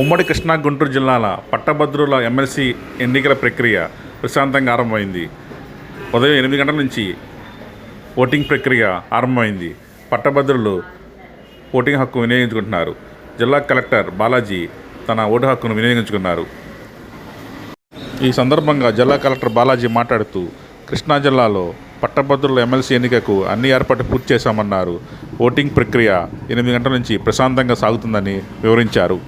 ఉమ్మడి కృష్ణా గుంటూరు జిల్లాల పట్టభద్రుల ఎమ్మెల్సీ ఎన్నికల ప్రక్రియ ప్రశాంతంగా ఆరంభమైంది. ఉదయం ఎనిమిది గంటల నుంచి ఓటింగ్ ప్రక్రియ ఆరంభమైంది. పట్టభద్రులు ఓటింగ్ హక్కు వినియోగించుకుంటున్నారు. జిల్లా కలెక్టర్ బాలాజీ తన ఓటు హక్కును వినియోగించుకున్నారు. ఈ సందర్భంగా జిల్లా కలెక్టర్ బాలాజీ మాట్లాడుతూ కృష్ణా జిల్లాలో పట్టభద్రుల ఎమ్మెల్సీ ఎన్నికకు అన్ని ఏర్పాట్లు పూర్తి చేశామన్నారు. ఓటింగ్ ప్రక్రియ ఎనిమిది గంటల నుంచి ప్రశాంతంగా సాగుతుందని వివరించారు.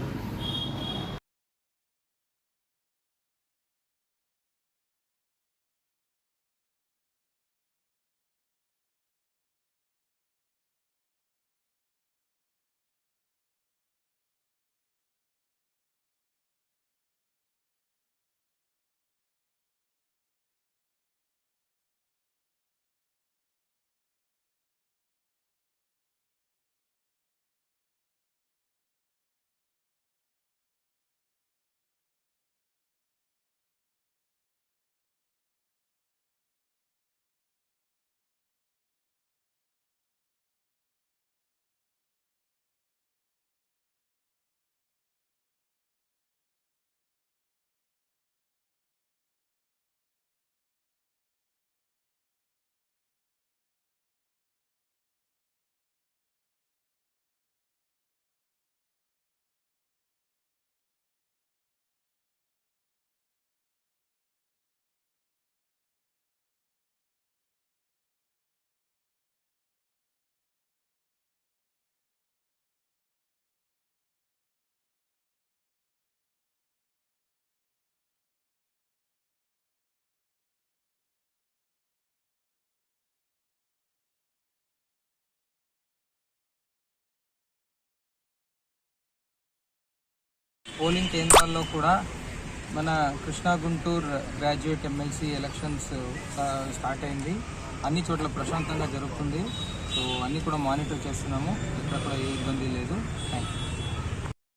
పోలింగ్ కేంద్రాల్లో కూడా మన Krishna Guntur graduate MLC elections start అయింది. అన్ని చోట్ల ప్రశాంతంగా జరుగుతుంది. సో అన్నీ కూడా మానిటర్ చేస్తున్నాము. ఇక్కడ కూడా ఏ ఇబ్బంది లేదు. Thank you